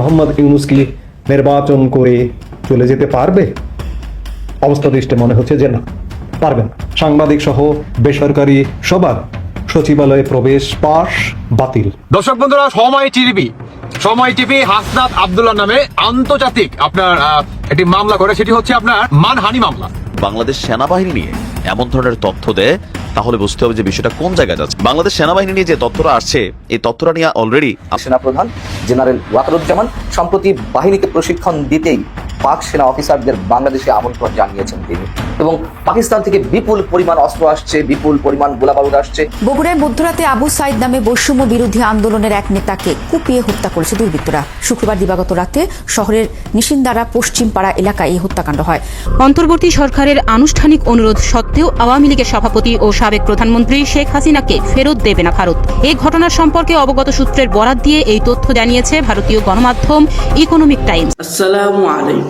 মোহাম্মদ ইউনুস কি নির্বাচন করে চলে যেতে পারবে? অবস্থা দৃষ্টে মনে হচ্ছে যে না পারবেন সাংবাদিক সহ বেসরকারি সবার সচিবালয়ে প্রবেশ পাশ বাতিল। দর্শক বন্ধুরা সময় টিভি। সময় টিভি হাসনাত আব্দুল্লাহ নামে আন্তর্জাতিক আপনার আহ, একটি মামলা করে। সেটি হচ্ছে আপনার মানহানি মামলা। বাংলাদেশ সেনাবাহিনী নিয়ে এমন ধরনের তথ্য দেয় তাহলে বুঝতে হবে যে বিষয়টা কোন জায়গায় যাচ্ছে। বাংলাদেশ সেনাবাহিনী নিয়ে যে তথ্যটা আসছে এই তথ্যটা নিয়ে অলরেডি সেনাপ্রধান জেনারেল ওয়াকারুজ্জামান সম্প্রতি বাহিনীকে প্রশিক্ষণ দিতেই পাক সেনা অফিসারদের বাংলাদেশে আমন্ত্রণ জানিয়েছেন তিনি। এবং পাকিস্তান থেকে বিপুল পরিমাণ অস্ত্র আসছে বিপুল পরিমাণ গোলাবারুদ আসছে। বগুড়ায় মধ্যরাতে আবু সাইদ নামে বৈষম্য বিরোধী আন্দোলনের এক নেতাকে কুপিয়ে হত্যা করেছে দুর্বৃত্তরা। শুক্রবার দিবাগত রাতে শহরের নিশিন্দারা পশ্চিমপাড়া এলাকায় এই হত্যাকাণ্ড হয়। অন্তর্বর্তী সরকারের আনুষ্ঠানিক অনুরোধ সত্ত্বেও আওয়ামী লীগের সভাপতি ও সাবেক প্রধানমন্ত্রী শেখ হাসিনাকে ফেরত দেবে না ভারত। এই ঘটনার সম্পর্কে অবগত সূত্রের বরাত দিয়ে এই তথ্য জানিয়েছে ভারতীয় গণমাধ্যম ইকোনমিক টাইমস। আসসালামু আলাইকুম।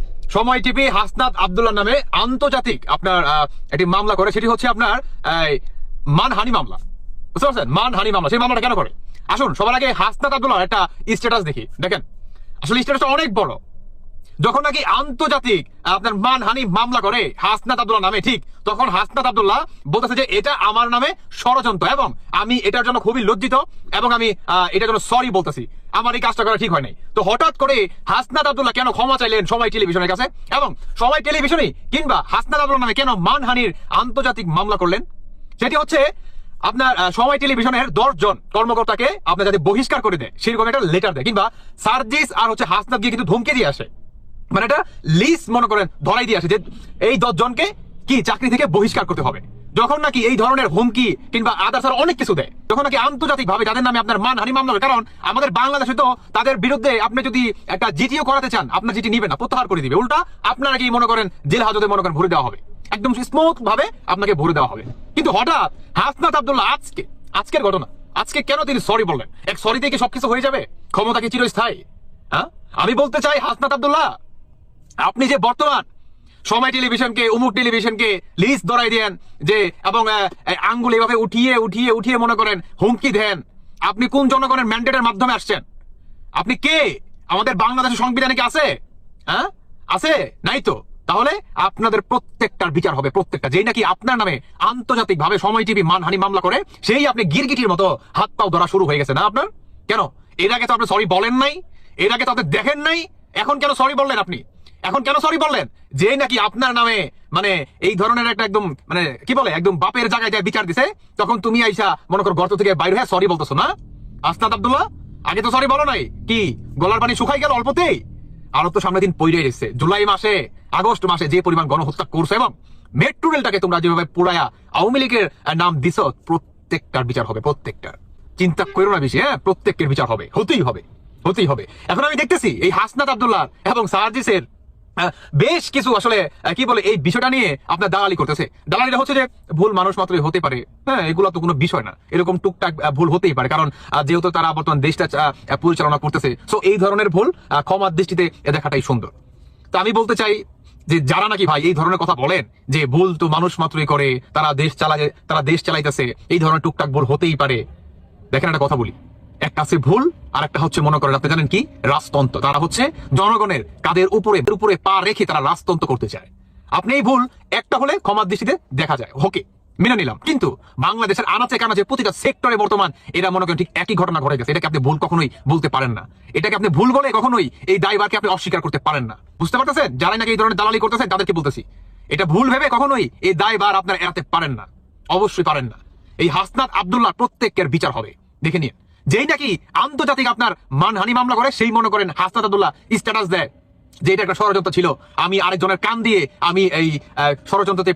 সময় টিপি হাসনাত আবদুল্লাহ নামে আন্তর্জাতিক আপনার একটি মামলা করে। সেটি হচ্ছে আপনার মানহানি মামলা। বুঝতে পারছেন? মানহানি মামলা। সেই মামলাটা কেন করে? আসুন, সবার আগে হাসনাত আবদুল্লাহ একটা স্ট্যাটাস দেখি। দেখেন, আসলে স্ট্যাটাসটা অনেক বড়। যখন নাকি আন্তর্জাতিক আপনার মানহানি মামলা করে, হাসনাত আব্দুল্লাহ নামে, ঠিক, তখন হাসনাত আব্দুল্লাহ বলতেছে যে এটা আমার নামে ষড়যন্ত্র এবং আমি এটার জন্য খুবই লজ্জিত এবং আমি এটার জন্য সরি বলতেছি। আমার এই কাজটা করা ঠিক হয় নাই। তো হঠাৎ করে হাসনাত আব্দুল্লাহ কেন ক্ষমা চাইলেন সময় টেলিভিশনের কাছে? এবং সময় টেলিভিশনে কিংবা হাসনাত আব্দুল্লাহ নামে কেন মানহানির আন্তর্জাতিক মামলা করলেন? সেটি হচ্ছে আপনার সময় টেলিভিশনের দশ জন কর্মকর্তাকে আপনার যাতে বহিষ্কার করে দেয়, সেরকম একটা লেটার দেয়। কিংবা সার্জিস আর হচ্ছে হাসনাত গিয়ে কিন্তু ধমকে দিয়ে আসে। মানে এটা লিস্ট মনে করেন, ধরাই দিয়ে আসে যে এই দশ জনকে কি চাকরি থেকে বহিষ্কার করতে হবে? যখন নাকি এই ধরনের হুমকি কিংবা আদার্স আর অনেক কিছু দেয়, যখন নাকি আন্তর্জাতিক ভাবে যাদের নামে আপনার মানহানি মামলা হবে কারণ আমাদের বাংলাদেশে তো তাদের বিরুদ্ধে আপনি যদি একটা জিটিও করাতে চান, আপনার জিটি নিবে না, প্রত্যাহার করে দিবে। উল্টা আপনারা কি মনে করেন জেল হাজতে মনে করেন ভরে দেওয়া হবে। একদম স্মুথ ভাবে আপনাকে ভরে দেওয়া হবে। কিন্তু হঠাৎ হাসনাত আব্দুল্লাহ আজকে, আজকের ঘটনা, আজকে কেন তিনি সরি বললেন? এক সরিতে কি সবকিছু হয়ে যাবে? ক্ষমতা কি চিরস্থায়ী? হ্যাঁ? আমি বলতে চাই হাসনাত আব্দুল্লাহ আপনি যে বর্তমান সময় টেলিভিশনকে, উমুক টেলিভিশনকে লিস্ট ধরাই দেন, যে, এবং আঙ্গুল এভাবে উঠিয়ে উঠিয়ে উঠিয়ে মনে করেন, হুমকি দেন, আপনি কোন জনগণের ম্যান্ডেটের মাধ্যমে আসছেন? আপনি কে? আমাদের বাংলাদেশের সংবিধানে কি আছে? হ্যাঁ? আছে? নাই তো? তাহলে আপনাদের প্রত্যেকটার বিচার হবে, প্রত্যেকটা। যেই নাকি আপনার নামে আন্তর্জাতিক ভাবে সময় টিভি মানহানি মামলা করে, সেই আপনি গিরগিটির মতো হাত পাও ধরা শুরু হয়ে গেছে, না আপনার? কেন? এর আগে তো আপনি সরি বলেন নাই, এর আগে তো আপনি দেখেন নাই, এখন কেন সরি বললেন আপনি? এখন কেন সরি বললেন? যে নাকি আপনার নামে মানে এই ধরনের একটা একদম মানে কি বলে, একদম বাপের জায়গায় যায় বিচার দিছে, তখন তুমি আইসা মনে করো গর্ত থেকে বাইরে হয়ে সরি বলতেছো, না? আসনাদ আব্দুল্লাহ, আগে তো সরি বলো নাই। কি, গলার পানি শুকাই গেল অল্পতেই? আরও তো সামনে দিন পইরে এসছে জুলাই মাসে, আগস্ট মাসে যে পরিমাণ গণহত্যা করছে এবং মেট্রো রেলটাকে তোমরা যেভাবে পুরায়া আওয়ামী লীগের নাম দিছ, প্রত্যেকটার বিচার হবে, প্রত্যেকটার। চিন্তা করো না বেশি হ্যাঁ? প্রত্যেকের বিচার হবে, হতেই হবে হতেই হবে। এখন আমি দেখতেছি, এই হাসনাত আব্দুল্লাহ এবং সার্জিসের বেশ কিছু আসলে কি বলে, এই বিষয়টা নিয়ে আপনার দালালি করতেছে। দালালিটা হচ্ছে যে, ভুল মানুষ মাত্রই হতে পারে। হ্যাঁ এগুলো তো কোনো বিষয় না। এরকম টুকটাক ভুল হতেই পারে। কারণ যেহেতু তারা বর্তমান দেশটা পরিচালনা করতেছে সো এই ধরনের ভুল ক্ষমার দৃষ্টিতে দেখাটাই সুন্দর। তো আমি বলতে চাই যে, যারা নাকি ভাই এই ধরনের কথা বলেন, যে ভুল তো মানুষ মাত্রই করে, তারা দেশ চালায়, তারা দেশ চালাইতেছে, এই ধরনের টুকটাক ভুল হতেই পারে। দেখেন একটা কথা বলি। একটা আছে ভুল আর একটা হচ্ছে মনে করেন আপনি জানেন কি? রাজতন্ত্র। তারা হচ্ছে জনগণের কাদের উপরে উপরে পা রেখে তারা রাজতন্ত্র করতে চায়। আপনি এই ভুল একটা হলে ক্ষমার দৃষ্টিতে দেখা যায়। ওকে, মেনে নিলাম। কিন্তু বাংলাদেশের আনাচে কানাচে প্রতিটা সেক্টরে বর্তমান এরা মনে করেন ঠিক একই ঘটনা ঘটে গেছে। এটাকে আপনি ভুল কখনোই বলতে পারেন না। এটাকে আপনি ভুল বলে কখনোই এই দায়ভারকে আপনি অস্বীকার করতে পারেন না। বুঝতে পারতেছেন? যারাই নাকি এই ধরনের দালালি করতেছেন তাদেরকে বলতেছি। এটা ভুল ভেবে কখনোই এই দায়ভার আপনারা এড়াতে পারেন না। অবশ্যই পারেন না। এই হাসনাত আব্দুল্লাহ প্রত্যেকের বিচার হবে। দেখে নিন। যেই নাকি আন্তর্জাতিক আপনার মানহানি মামলা করে, সেই মনে করেন আব্দুল্লাহ স্ট্যাটাস দেয়। যে এটা একটা ষড়যন্ত্র ছিল, আমি আরেকজনের কান দিয়ে আমি এই ষড়যন্ত্রতে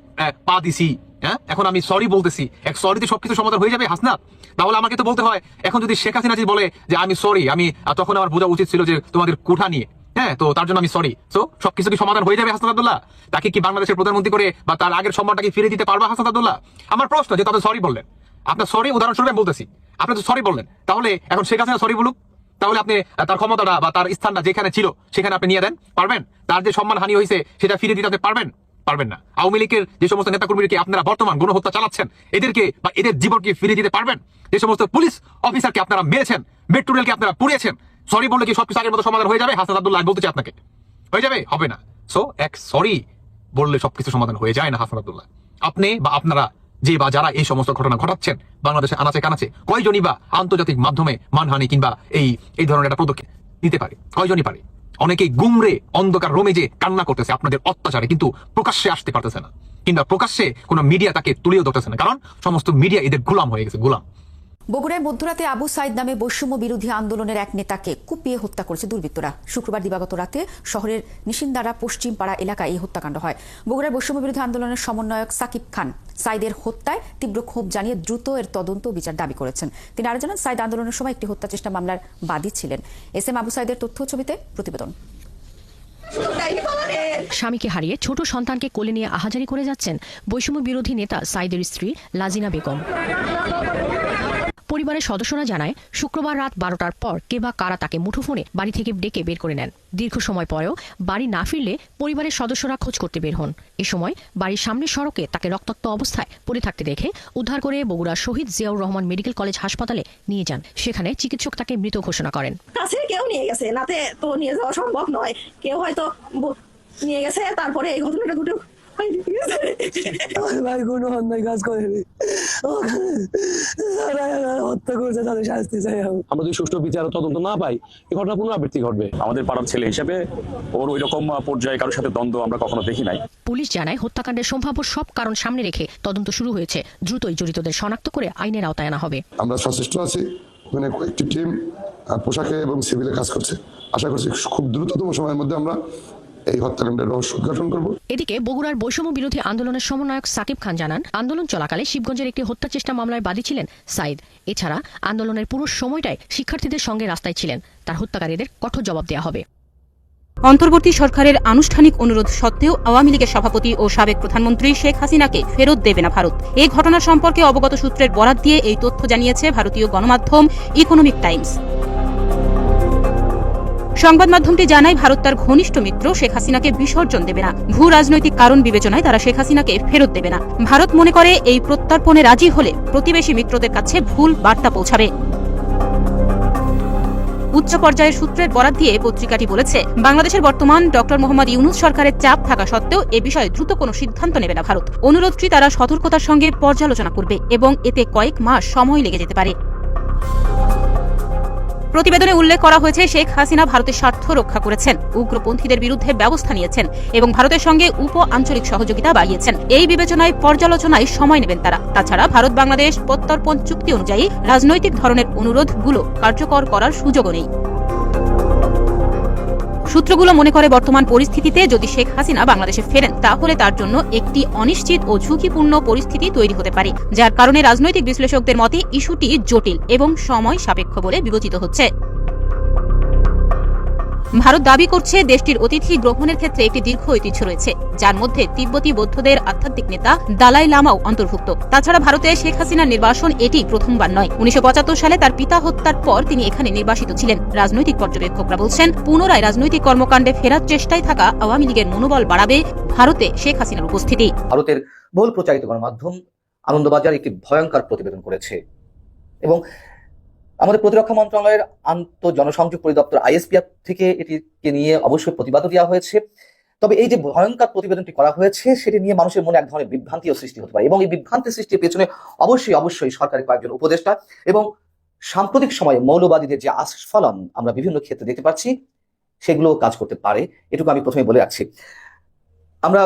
পা দিছি হ্যাঁ? এখন আমি সরি বলতেছি। এক সরিতে সবকিছু সমাধান হয়ে যাবে হাসনাত তাহলে আমাকে তো বলতে হয়, এখন যদি শেখ হাসিনা বলে যে, আমি সরি আমি তখন আমার বোঝা উচিত ছিল যে, তোমাদের কোঠা নিয়ে হ্যাঁ? তো তার জন্য আমি সরি সো সবকিছু কি সমাধান হয়ে যাবে হাসান আব্দুল্লাহ তাকে কি বাংলাদেশের প্রধানমন্ত্রী করে বা তার আগের সম্মানটাকে ফিরে দিতে পারবা হাসান আব্দুল্লাহ আমার প্রশ্ন যে তাদের সরি বললেন। আপনার সরি উদাহরণস্বরূপ বলতেছি। আপনি তো সরি বললেন। তাহলে এখন শেখ হাসিনা সরি বলুক। তাহলে আপনি তার ক্ষমতাটা বা তার স্থানটা যেখানে ছিল, সেখানে আপনি নিয়ে দেন। পারবেন? তার যে সম্মান হানি হয়েছে সেটা ফিরে দিতে আপনি পারবেন? পারবেন না। আওয়ামী লীগের যে সমস্ত নেতাকর্মীকে আপনারা বর্তমান গণহত্যা চালাচ্ছেন, এদেরকে বা এদের জীবনকে ফিরে দিতে পারবেন? যে সমস্ত পুলিশ অফিসারকে আপনারা মেরেছেন মেট্রো রেলকে আপনারা পুড়িয়েছেন সরি বললে কি সবকিছু আগের মতো সমাধান হয়ে যাবে? হাসান আব্দুল্লাহ বলতে চাই আপনাকে। হয়ে যাবে? হবে না। সো এক সরি বললে সবকিছু সমাধান হয়ে যায় না হাসান আব্দুল্লাহ। আপনি বা আপনারা যে বা যারা এই সমস্ত ঘটনা ঘটাচ্ছেন, বাংলাদেশে আনাচে কানাচে, কয়জনই বা আন্তর্জাতিক মাধ্যমে মানহানি কিংবা এই এই ধরনের একটা পদক্ষেপ নিতে পারে? কয়জনই পারে? অনেকেই গুমরে, অন্ধকার রোমে যে কান্না করতেছে, আপনাদের অত্যাচারে কিন্তু প্রকাশ্যে আসতে পারতেছে না। কিংবা প্রকাশ্যে কোনো মিডিয়া তাকে তুলিও ধরতেছে না। কারণ সমস্ত মিডিয়া এদের গোলাম হয়ে গেছে, গোলাম। বগুড়ায় মধ্যরাতে আবু সাইদ নামে বৈষম্য বিরোধী আন্দোলনের এক নেতাকে কুপিয়ে হত্যা করেছে দুর্বৃত্তরা। শুক্রবার দিবাগত রাতে শহরের নিশিন্দারা পশ্চিমপাড়া এলাকায় এই হত্যাকাণ্ড হয়। বগুড়ার বৈষম্য বিরোধী আন্দোলনের সমন্বয়ক সাকিব খান সাইদের হত্যায় তীব্র ক্ষোভ জানিয়ে দ্রুত এর তদন্ত বিচার দাবি করেছেন। তিনি আরও জানান, সাইদ আন্দোলনের সময় একটি হত্যা চেষ্টা মামলার বাদী ছিলেন। এস এম আবু সাইদের তথ্য ছবিতে প্রতিবেদন। স্বামীকে হারিয়ে ছোট সন্তানকে কোলে নিয়ে আহাজারি করে যাচ্ছেন বৈষম্য বিরোধী নেতা সাইদের স্ত্রী লাজিনা বেগম। পরিবারের সদস্যরা জানায়, শুক্রবার রাত বারোটার পর কে বা কারা তাকে মুঠোফোনে বাড়ি থেকে ডেকে বের করে নেন। দীর্ঘ সময় পরেও বাড়ি না ফিরলে পরিবারের সদস্যরা খোঁজ করতে বের হন। এ সময় বাড়ির সামনের সড়কে তাকে রক্তাক্ত অবস্থায় পড়ে থাকতে দেখে উদ্ধার করে বগুড়া শহীদ জিয়াউর রহমান মেডিকেল কলেজ হাসপাতালে নিয়ে যান। সেখানে চিকিৎসক তাকে মৃত ঘোষণা করেন। কাছে কেউ নিয়ে গেছে, নাতে তো নিয়ে যাওয়া সম্ভব নয়। কেউ হয়তো নিয়ে গেছে, তারপরে এই ঘটনাটা ঘটে ভাই কোনো অন্যায় কাজ করেনি হত্যা করছে তাদের শাস্তি চাই আমরা যদি সুষ্ঠু বিচার ও তদন্ত না পাই এই ঘটনা পুনরাবৃত্তি ঘটবে। আমাদের পাড়ার ছেলে হিসেবে ওর ওই রকম পর্যায়ে কারোর সাথে দ্বন্দ্ব আমরা কখনো দেখি নাই। পুলিশ জানায় হত্যাকাণ্ডের সম্ভাব্য সব কারণ সামনে রেখে তদন্ত শুরু হয়েছে। দ্রুতই জড়িতদের শনাক্ত করে আইনের আওতায় আনা হবে। আমরা সচেষ্ট আছি মানে কয়েকটি টিম পোশাকে এবং সিভিলে কাজ করছে। আশা করছি খুব দ্রুততম সময়ের মধ্যে আমরা এই হত্যাকাণ্ডের রহস্য উদ্ঘাটন করব। এদিকে বগুড়ার বৈষম্য বিরোধী আন্দোলনের সমন্বয়ক সাকিব খান জানান আন্দোলন চলাকালে শিবগঞ্জের একটি হত্যা চেষ্টা মামলায় বাদী ছিলেন সাইদ। এছাড়া আন্দোলনের পুরো সময়টাই শিক্ষার্থীদের সঙ্গে রাস্তায় ছিলেন। তার হত্যাকারীদের কঠোর জবাব দেওয়া হবে। অন্তর্বর্তী সরকারের আনুষ্ঠানিক অনুরোধ সত্ত্বেও আওয়ামী লীগের সভাপতি ও সাবেক প্রধানমন্ত্রী শেখ হাসিনাকে ফেরত দেবে না ভারত। এই ঘটনা সম্পর্কে অবগত সূত্রের বরাত দিয়ে এই তথ্য জানিয়েছে ভারতীয় গণমাধ্যম ইকোনমিক টাইমস। সংবাদ মাধ্যমটি জানায়, ভারত তার ঘনিষ্ঠ মিত্র শেখ হাসিনাকে বিসর্জন দেবে না। ভূ রাজনৈতিক কারণ বিবেচনায় তারা শেখ হাসিনাকে ফেরত দেবে না। ভারত মনে করে এই প্রত্যর্পণে রাজি হলে প্রতিবেশী মিত্রদের কাছে ভুল বার্তা পৌঁছাবে। উচ্চ পর্যায়ের সূত্রের বরাত দিয়ে পত্রিকাটি বলেছে, বাংলাদেশের বর্তমান ডক্টর মোহাম্মদ ইউনুস সরকারের চাপ থাকা সত্ত্বেও এ বিষয়ে দ্রুত কোনো সিদ্ধান্ত নেবে না ভারত। অনুরোধটি তারা সতর্কতার সঙ্গে পর্যালোচনা করবে এবং এতে কয়েক মাস সময় লেগে যেতে পারে। প্রতিবেদনে উল্লেখ করা হয়েছে, শেখ হাসিনা ভারতের স্বার্থ রক্ষা করেছেন, উগ্রপন্থীদের বিরুদ্ধে ব্যবস্থা নিয়েছেন এবং ভারতের সঙ্গে উপ আঞ্চলিক সহযোগিতা বাড়িয়েছেন। এই বিবেচনায় পর্যালোচনায় সময় নেবেন তারা। তাছাড়া ভারত বাংলাদেশ প্রত্যর্পণ চুক্তি অনুযায়ী রাজনৈতিক ধরনের অনুরোধগুলো কার্যকর করার সুযোগও নেই। সূত্রগুলো মনে করে বর্তমান পরিস্থিতিতে যদি শেখ হাসিনা বাংলাদেশে ফেরেন, তাহলে তার জন্য একটি অনিশ্চিত ও ঝুঁকিপূর্ণ পরিস্থিতি তৈরি হতে পারে, যার কারণে রাজনৈতিক বিশ্লেষকদের মতে ইস্যুটি জটিল এবং সময় সাপেক্ষ বলে বিবেচিত হচ্ছে। ভারত দাবি করছে দেশটির অতিথি গ্রহণের ক্ষেত্রে একটি দীর্ঘ ঐতিহ্য রয়েছে, যার মধ্যে তিব্বতী বৌদ্ধদের আধ্যাত্মিক নেতা দালাই লামাও অন্তর্ভুক্ত। তাছাড়া ভারতে শেখ হাসিনার নির্বাসন এটি প্রথমবার নয়। উনিশশো সালে তার পিতা হত্যার পর তিনি এখানে নির্বাসিত ছিলেন। রাজনৈতিক পর্যবেক্ষকরা বলছেন, পুনরায় রাজনৈতিক কর্মকাণ্ডে ফেরার চেষ্টায় থাকা আওয়ামী লীগের মনোবল বাড়াবে ভারতে শেখ হাসিনার উপস্থিতি। ভারতের বহুল প্রচারিত গণমাধ্যম আনন্দবাজার একটি ভয়ঙ্কর প্রতিবেদন করেছে এবং আমাদের প্রতিরক্ষা মন্ত্রণালয়ের আন্ত জনসংযোগ পরিদপ্তর আইএসপিআর থেকে এটিকে নিয়ে অবশ্যই প্রতিবাদও দেওয়া হয়েছে। তবে এই যে ভয়ঙ্কর প্রতিবেদনটি করা হয়েছে, সেটি নিয়ে মানুষের মনে এক ধরনের বিভ্রান্তিও সৃষ্টি হতে পারে এবং এই বিভ্রান্তি সৃষ্টির পেছনে অবশ্যই অবশ্যই সরকারের কয়েকজন উপদেষ্টা এবং সাম্প্রতিক সময়ে মৌলবাদীদের যে আস্ফলন আমরা বিভিন্ন ক্ষেত্রে দেখতে পাচ্ছি সেগুলো কাজ করতে পারে। এটুকু আমি প্রথমে বলে রাখছি। আমরা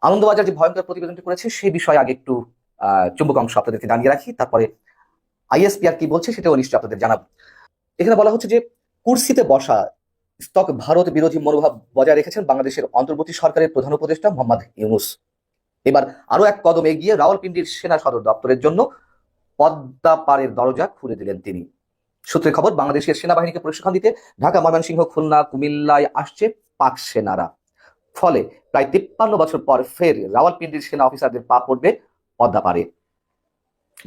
আনন্দবাজার যে ভয়ঙ্কর প্রতিবেদনটি করেছে, সেই বিষয়ে আগে একটু, আহ, চুম্বক অংশ আপনাদেরকে জানিয়ে রাখি, তারপরে আইএসপিআর কি বলছে সেটাও নিশ্চয়ই আপনাদের জানাব। এখানে বলা হচ্ছে যে, কুর্সিতে বসা স্তক ভারত বিরোধী মনোভাব বজায় রেখেছেন বাংলাদেশের অন্তর্বর্তী সরকারের প্রধান উপদেষ্টা মোহাম্মদ ইউনুস। এবার আরও এক কদম এগিয়ে রাওয়ালপিন্ডির সেনা সদর দপ্তরের জন্য পদ্মা পাড়ের দরজা খুলে দিলেন তিনি। সূত্রের খবর, বাংলাদেশের সেনাবাহিনীকে প্রশিক্ষণ দিতে ঢাকা, ময়মনসিংহ, খুলনা, কুমিল্লায় আসছে পাক সেনারা। ফলে প্রায় তিপ্পান্ন বছর পর ফের রাওয়ালপিন্ডির সেনা অফিসারদের পা পড়বে পদ্মা পারে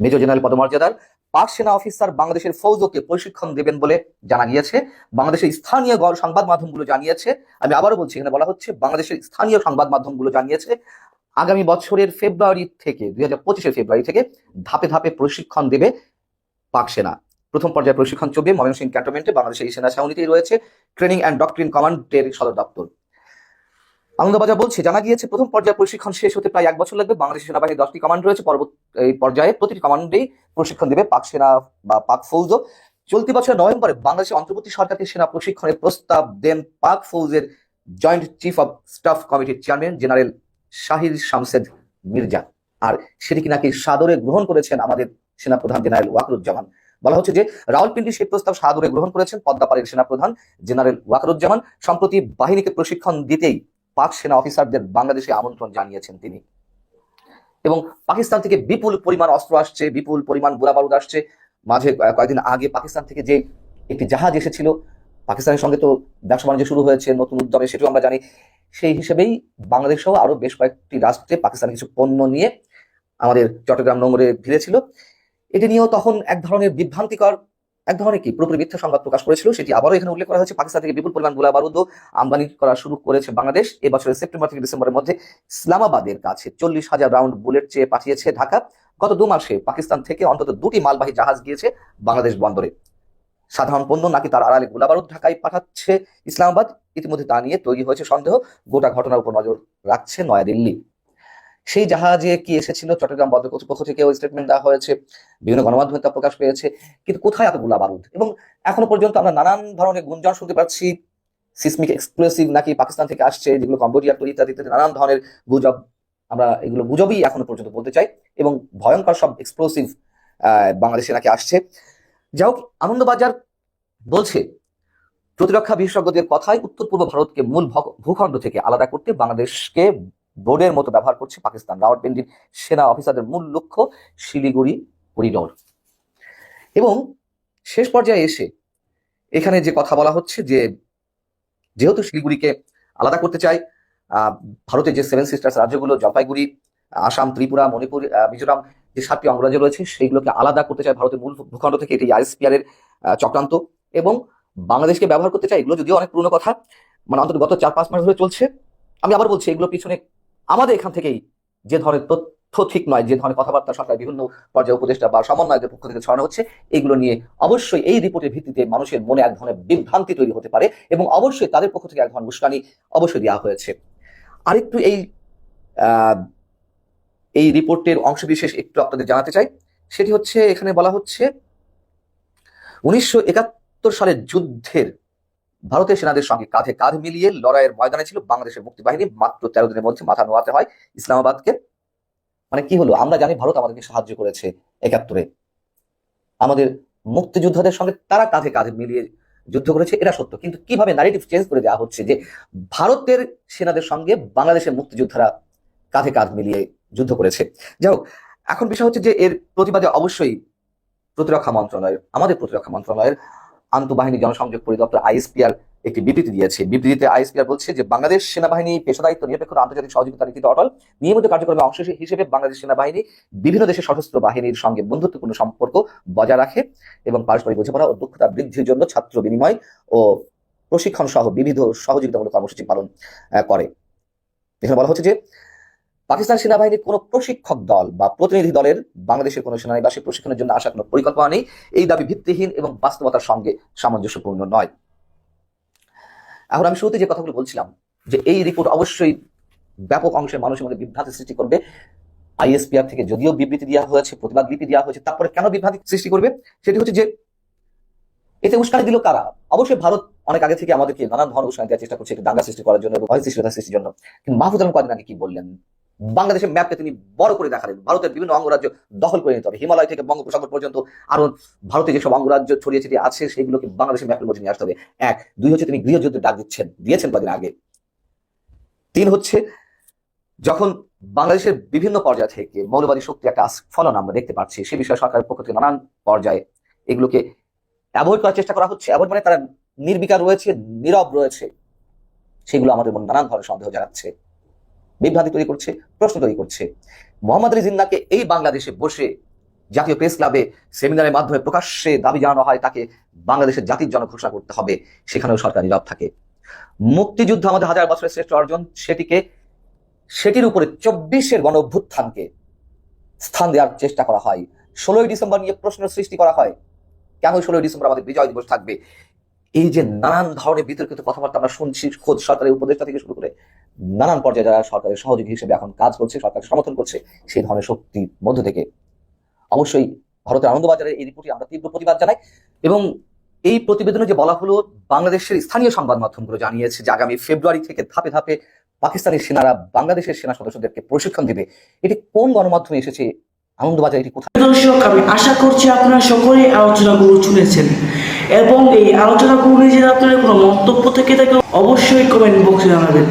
মেজর জেনারেল পদমর্যাদার পাক সেনা অফিসার বাংলাদেশের ফৌজকে প্রশিক্ষণ দেবেন বলে জানা গিয়েছে। বাংলাদেশের স্থানীয় গণ সংবাদ মাধ্যমগুলো জানিয়েছে। আমি আবারও বলছি, এখানে বলা হচ্ছে, বাংলাদেশের স্থানীয় সংবাদ মাধ্যমগুলো জানিয়েছে, আগামী বছরের ফেব্রুয়ারি থেকে, দুই হাজার পঁচিশের ফেব্রুয়ারি থেকে ধাপে ধাপে প্রশিক্ষণ দেবে পাক সেনা। প্রথম পর্যায়ে প্রশিক্ষণ চলবে ময়মনসিংহ ক্যান্টনমেন্টে। বাংলাদেশের সেনা ছাউনিতেই রয়েছে। ট্রেনিং অ্যান্ড ডক্ট্রিন কমান্ডের সদর দপ্তর। আনন্দবাজার বলছে, জানা গিয়েছে প্রথম পর্যায়ে প্রশিক্ষণ শেষ হতে প্রায় এক বছর লাগবে। বাংলাদেশ সেনাবাহিনীর দশটি কমান্ড রয়েছে। পরবর্তী পর্যায়ে প্রতিটি কমান্ডেই প্রশিক্ষণ দেবে পাক সেনা বা পাক ফৌজ চলতি বছর নভেম্বরে বাংলাদেশের অন্তর্বর্তী সরকারকে সেনা প্রশিক্ষণের প্রস্তাব দেন পাক ফৌজের জয়েন্ট চিফ অফ স্টাফ কমিটির চেয়ারম্যান জেনারেল শাহির শামসেদ মির্জা। আর সেটিকে নাকি সাদরে গ্রহণ করেছেন আমাদের সেনাপ্রধান জেনারেল ওয়াকরুজ্জামান? বলা হচ্ছে যে, রাওয়ালপিন্ডি সেই প্রস্তাব সাদরে গ্রহণ করেছেন পদ্মাপাড়ের সেনাপ্রধান জেনারেল ওয়াকরুজ্জামান। সম্প্রতি বাহিনীকে প্রশিক্ষণ দিতেই পাক সেনা অফিসারদের বাংলাদেশে আমন্ত্রণ জানিয়েছেন তিনি। এবং পাকিস্তান থেকে বিপুল পরিমাণ অস্ত্র আসছে, বিপুল পরিমাণ গোলাবারুদ আসছে। মাঝে কয়েকদিন আগে পাকিস্তান থেকে যে একটি জাহাজ এসেছিল, পাকিস্তানের সঙ্গে তো ব্যবসা বাণিজ্য শুরু হয়েছে, নতুন উদ্যমে সেটাও আমরা জানি। সেই হিসেবেই বাংলাদেশ সহ আরও বেশ কয়েকটি রাষ্ট্রে পাকিস্তান কিছু পণ্য নিয়ে আমাদের চট্টগ্রাম নোংরে ভিড়েছিল। এটি নিয়েও তখন এক ধরনের বিভ্রান্তিকর এক ধরনের কি পুরোপুরি মিথ্যা সংবাদ প্রকাশ করেছিল সেটি আবারও এখানে উল্লেখ করা হয়েছে। পাকিস্তান থেকে বিপুল পরিমাণ গোলা বারুদ আমদানি করা শুরু করেছে বাংলাদেশ। এ বছরের সেপ্টেম্বর থেকে ডিসেম্বরের মধ্যে ইসলামাবাদের কাছে চল্লিশ হাজার রাউন্ড বুলেট চেয়ে পাঠিয়েছে ঢাকা। গত দু মাসে পাকিস্তান থেকে অন্তত দুটি মালবাহী জাহাজ গিয়েছে বাংলাদেশ বন্দরে। সাধারণ পণ্য নাকি তার আড়ালে গোলাবারুদ ঢাকায় পাঠাচ্ছে ইসলামাবাদ? ইতিমধ্যে তা নিয়ে তৈরি হয়েছে সন্দেহ। গোটা ঘটনার উপর নজর রাখছে নয়াদিল্লি। সেই জাহাজে কি এসেছিল? চট্টগ্রাম বন্দর কর্তৃপক্ষ থেকেও স্টেটমেন্ট দেওয়া হয়েছে। বিভিন্ন গণমাধ্যমে তা প্রকাশ পেয়েছে। কিন্তু কোথায় এত গোলা বারুদ? এবং এখনও পর্যন্ত আমরা নানান ধরনের গুঞ্জন শুনতে পাচ্ছি। সিসমিক এক্সপ্লোসিভ নাকি পাকিস্তান থেকে আসছে, যেগুলো কম্বোডিয়া তৈরি ইত্যাদি ইত্যাদি নানান ধরনের গুজব আমরা এগুলো গুজবই এখনও পর্যন্ত বলতে চাই। এবং ভয়ঙ্কর সব এক্সপ্লোসিভ বাংলাদেশে নাকি আসছে। যাই হোক, আনন্দবাজার বলছে, প্রতিরক্ষা বিশেষজ্ঞদের কথায় উত্তর পূর্ব ভারতকে মূল ভূখণ্ড থেকে আলাদা করতে বাংলাদেশকে বোর্ডের মতো ব্যবহার করছে পাকিস্তান রাওয়ালপিন্ডির সেনা অফিসারদের মূল লক্ষ্য শিলিগুড়ি করিডোর। এবং শেষ পর্যায়ে এসে এখানে যে কথা বলা হচ্ছে যে যেহেতু শিলিগুড়িকে আলাদা করতে চায় আহ, ভারতের যে সেভেন সিস্টার্স রাজ্যগুলো জলপাইগুড়ি আসাম ত্রিপুরা মণিপুর মিজোরাম যে সাতটি অঙ্গরাজ্য রয়েছে সেইগুলোকে আলাদা করতে চায় ভারতের মূল ভূখণ্ড থেকে এটি আইএসপিআর এর চক্রান্ত। এবং বাংলাদেশকে ব্যবহার করতে চায় এগুলো যদিও অনেক পুরনো কথা মানে অন্তত গত চার পাঁচ মাস ধরে চলছে। আমি আবার বলছি এগুলো পিছনে আমাদের এখান থেকেই যে ধরনের তথ্য ঠিক নয়, যে ধরনের কথাবার্তা সরকার বিভিন্ন পর্যায়ে উপদেষ্টা বা সমন্বয়কের পক্ষ থেকে ছড়ানো হচ্ছে, এগুলো নিয়ে অবশ্যই এই রিপোর্টের ভিত্তিতে মানুষের মনে এক ধরনের বিভ্রান্তি তৈরি হতে পারে এবং অবশ্যই তাদের পক্ষ থেকে এক ধরনের উস্কানি অবশ্যই দেওয়া হয়েছে। আরেকটু এই এই রিপোর্টের অংশবিশেষ একটু আপনাদের জানাতে চাই। সেটি হচ্ছে, এখানে বলা হচ্ছে, উনিশশো একাত্তর সালের যুদ্ধের ভারতের সেনাদের সঙ্গে কাঁধে কাঁধ মিলিয়ে লড়াইয়ের ময়দানে ছিল বাংলাদেশের মুক্তিবাহিনী। মাত্র তেরো দিনের মধ্যে মাথা নোয়াতে হয় ইসলামাবাদকে। মানে কি হলো? আমরা জানি ভারত আমাদেরকে সাহায্য করেছে একাত্তরে। আমাদের মুক্তিযোদ্ধাদের সঙ্গে তারা কাঁধে কাঁধে মিলিয়ে যুদ্ধ করেছে, এটা সত্য। কিন্তু কীভাবে নারেটিভ চেঞ্জ করে দেওয়া হচ্ছে যে ভারতের সেনাদের সঙ্গে বাংলাদেশের মুক্তিযোদ্ধারা কাঁধে কাঁধ মিলিয়ে যুদ্ধ করেছে? যাই হোক, এখন বিষয় হচ্ছে যে এর প্রতিবাদে অবশ্যই প্রতিরক্ষা মন্ত্রণালয়ের, আমাদের প্রতিরক্ষা মন্ত্রণালয়ের আন্তঃবাহিনী জনসংযোগ পরিদপ্তর আইএসপিআর একটি বিবৃতি দিয়েছে। বিবৃতিতে আইএসপিআর বলছে যে, বাংলাদেশ সেনাবাহিনী পেশাদায়িত্ব নিরপেক্ষতা আন্তর্জাতিক সহযোগিতা নীতিতে অটল। নিয়মিত কার্যক্রমে অংশ হিসেবে বাংলাদেশ সেনাবাহিনী বিভিন্ন দেশের সশস্ত্র বাহিনীর সঙ্গে বন্ধুত্বপূর্ণ সম্পর্ক বজায় রাখে এবং পারস্পরিক বোঝাপড়া ও দক্ষতা বৃদ্ধির জন্য ছাত্র বিনিময় ও প্রশিক্ষণ সহ বিবিধ সহযোগিতামূলক কর্মসূচি পালন করে। এখানে বলা হচ্ছে যে পাকিস্তান সেনাবাহিনীর কোনো প্রশিক্ষক দল বা প্রতিনিধি দলের বাংলাদেশের কোনো সেনানিবাসী প্রশিক্ষণের জন্য আসার কোনো পরিকল্পনা নেই। এই দাবি ভিত্তিহীন এবং বাস্তবতার সঙ্গে সামঞ্জস্যপূর্ণ নয়। এখন আমি শুরুতে যে কথাগুলো বলছিলাম, যে এই রিপোর্ট অবশ্যই ব্যাপক অংশের মানুষের মধ্যে বিভ্রান্তি সৃষ্টি করবে। আইএসপিআর থেকে যদিও বিবৃতি দেওয়া হয়েছে, প্রতিবাদ লিপি দেওয়া হয়েছে, তারপরে কেন বিভ্রান্তি সৃষ্টি করবে? সেটি হচ্ছে যে এতে উস্কানি দিল কারা? অবশ্যই ভারত অনেক আগে থেকে আমাদেরকে নানান ধরনের উস্কানি দেওয়ার চেষ্টা করছে দাঙ্গা সৃষ্টি করার জন্য ভয় সৃষ্টি সৃষ্টির জন্য। কিন্তু মাহফুজ আলম কদিন আগে কি বললেন? বাংলাদেশের ম্যাপকে তিনি বড় করে দেখালেন। ভারতের বিভিন্ন অঙ্গরাজ্য দখল করে নিতে হবে। হিমালয় থেকে বঙ্গোপসাগর পর্যন্ত আরও ভারতে যেসব অঙ্গরাজ্য ছড়িয়ে ছিটিয়ে আছে, সেগুলোকে বাংলাদেশের ম্যাপের মধ্যে নিয়ে আসতে হবে। এক, দুই হচ্ছে তিনি গৃহযুদ্ধের ডাক দিচ্ছেন, দিয়েছেন কদিন আগে। তিন হচ্ছে, যখন বাংলাদেশের বিভিন্ন পর্যায় থেকে মৌলবাদী শক্তি একটা আস্ফলন আমরা দেখতে পাচ্ছি, সে বিষয়ে সরকারের পক্ষ থেকে নানান পর্যায়ে এগুলোকে অ্যাভয়েড করার চেষ্টা করা হচ্ছে। অ্যাভয়েড মানে তারা নির্বিকার রয়েছে, নীরব রয়েছে, সেগুলো আমাদের মনে নানান ধরনের সন্দেহ জানাচ্ছে বিভ্রান্তি তৈরি করছে, প্রশ্ন তৈরি করছে। মোহাম্মদ আলী জিন্নাকে এই বাংলাদেশে বসে জাতীয় প্রেস ক্লাবে সেমিনারের মাধ্যমে প্রকাশ্যে দাবি জানানো হয়, তাকে বাংলাদেশের জাতির জনক ঘোষণা করতে হবে। সেখানেও সরকার নীরব থাকে। মুক্তিযুদ্ধ আমাদের হাজার বছরের শ্রেষ্ঠ অর্জন, সেটিকে, সেটির উপরে চব্বিশের গণ অভ্যুত্থানকে স্থান দেওয়ার চেষ্টা করা হয়। ষোলোই ডিসেম্বর নিয়ে প্রশ্ন সৃষ্টি করা হয়, কেন ষোলোই ডিসেম্বর আমাদের বিজয় দিবস থাকবে? এই যে নানান ধরনের বিতর্কিত কথাবার্তা আমরা শুনছি খোদ সরকারের উপদেষ্টা থেকে শুরু করে নানান পর্যায়ে যারা সরকারের সহযোগী হিসেবে এখন কাজ করছে, সরকারকে সমর্থন করছে, সেই ধরনের শক্তির মধ্য থেকে অবশ্যই ভারতের আনন্দবাজারের এই রিপোর্টে আমরা তীব্র প্রতিবাদ জানাই এবং এই প্রতিবেদনে যে বলা হলো, বাংলাদেশের স্থানীয় সংবাদ মাধ্যমগুলো জানিয়েছে যে আগামী ফেব্রুয়ারি থেকে ধাপে ধাপে পাকিস্তানি সেনারা বাংলাদেশের সেনা সদস্যদেরকে প্রশিক্ষণ দেবে। এটি কোন গণমাধ্যমে এসেছে? আনন্দবাজার এটি কোথায়? দর্শক, আমি আশা করছি আপনারা সকলেই আলোচনাগুলো শুনেছেন এবং এই আলোচনাগুলো নিয়ে যদি আপনাদের কোনো মন্তব্য থেকে থাকে অবশ্যই কমেন্ট বক্সে জানাবেন।